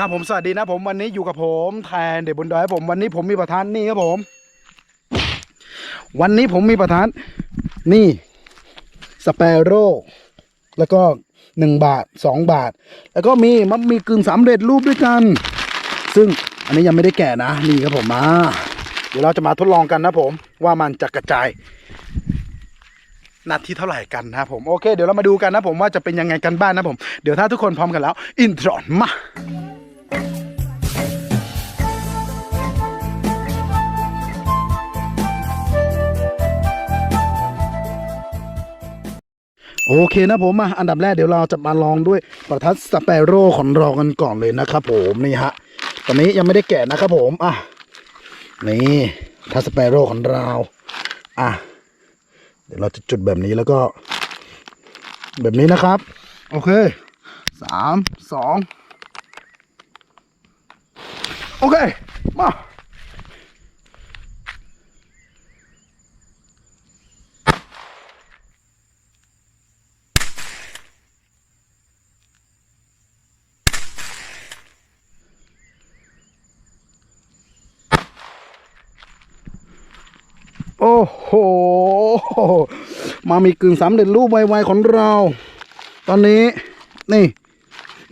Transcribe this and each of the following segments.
ครับผมสวัสดีนะผมวันนี้อยู่กับผมแทนเด็กบนดอยผมวันนี้ผมมีประธานนี่ครับผม วันนี้ผมมีประธานนี่สเปโร่แล้วก็หนึ่งบาทสองบาท แล้วก็มีมันมีกึ่งสำเร็จรูปด้วยกัน ซึ่งอันนี้ยังไม่ได้แกะนะนี่ครับผมมาเดี๋ยวเราจะมาทดลองกันนะผม ว่ามันจะกระจายนาทีเท่าไหร่กันนะผมโอเค เดี๋ยวเรามาดูกันนะผมว่าจะเป็นยังไงกันบ้างนะผม เดี๋ยวถ้าทุกคนพร้อมกันแล้ว อินทรอนมา โอเคนะผมมาอันดับแรกเดี๋ยวเราจะมาลองด้วยประทัดสเปโร่ของเรากันก่อนเลยนะครับผมนี่ฮะตอนนี้ยังไม่ได้แกะนะครับผมอะนี่ทัดสเปโร่ของเราอะเดี๋ยวเราจะจุดแบบนี้แล้วก็ แบบนี้นะครับ โอเคสามสองโอเคมา โอ้โห มามีกึ่งสำเร็จรูปไวๆของเรา ตอนนี้ นี่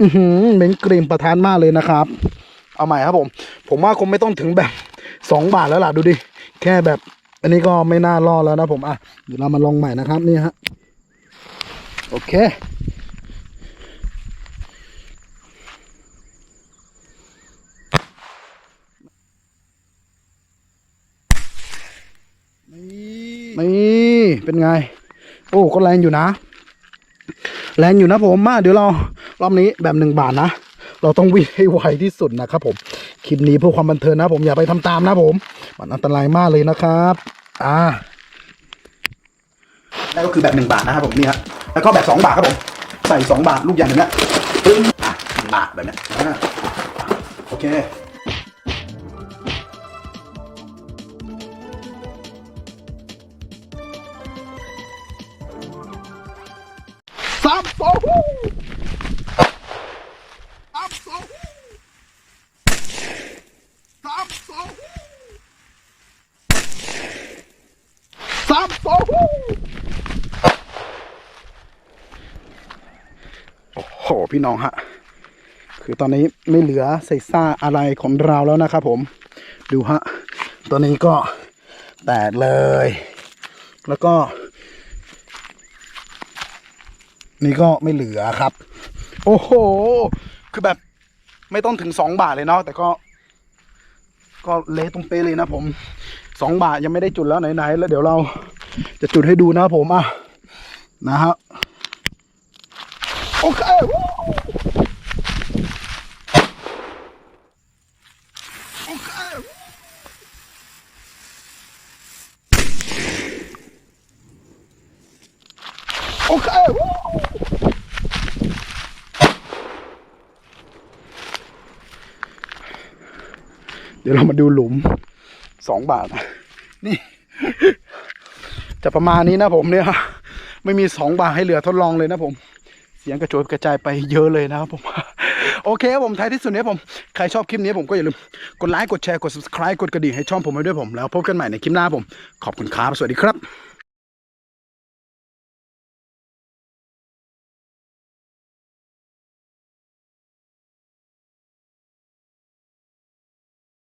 อือหือเหม็นกรีมประทานมากเลยนะครับ เอาใหม่ครับผม ผมว่าคงไม่ต้องถึงแบบสองบาทแล้วล่ะดูดิ แค่แบบ อันนี้ก็ไม่น่ารอดแล้วนะผม อะ เดี๋ยวเรามาลองใหม่นะครับ นี่ฮะ โอเค นี่เป็นไง โอ้ก็แรงอยู่นะ แรงอยู่นะผมมาเดี๋ยวเรารอบนี้แบบหนึ่งบาทนะ เราต้องวิ่งให้ไวที่สุดนะครับผมคลิปนี้เพื่อความบันเทิงนะผมอย่าไปทำตามนะผม มันอันตรายมากเลยนะครับอ่านั่นก็คือแบบหนึ่งบาทนะครับผมนี่ฮะแล้วก็แบบสองบาทครับผมใส่สองบาทลูกใหญ่แบบเนี้ยปึ้งอะหนึ่งบาทแบบนี้โอเค สามสองสามสองสามสองสามสองโอ้โห พี่น้องฮะ คือตอนนี้ไม่เหลือใส่ซ่าอะไรของเราแล้วนะครับผม ดูฮะ ตอนนี้ก็แตกเลย แล้วก็ นี่ก็ไม่เหลือครับ โอ้โห คือแบบไม่ต้องถึงสองบาทเลยเนาะแต่ก็ ก็เละตรงเป๊ะเลยนะผมสองบาทยังไม่ได้จุดแล้วไหนๆแล้วเดี๋ยวเราจะจุดให้ดูนะผมอะนะฮะโอเคโอเค โอเคเดี๋ยวเรามาดูหลุมสองบาท นี่ จะประมาณนี้นะผมเนี่ย ไม่มีสองบาทให้เหลือทดลองเลยนะผม เสียงกระโจยกระจายไปเยอะเลยนะครับผมโอเคครับผมท้ายที่สุดเนี้ยผม ใครชอบคลิปนี้ผมก็อย่าลืม กดไลค์ กดแชร์ กด subscribe กดกระดิ่งให้ช่องผมไว้ด้วยผม แล้วพบกันใหม่ในคลิปหน้าผม ขอบคุณครับ สวัสดีครับ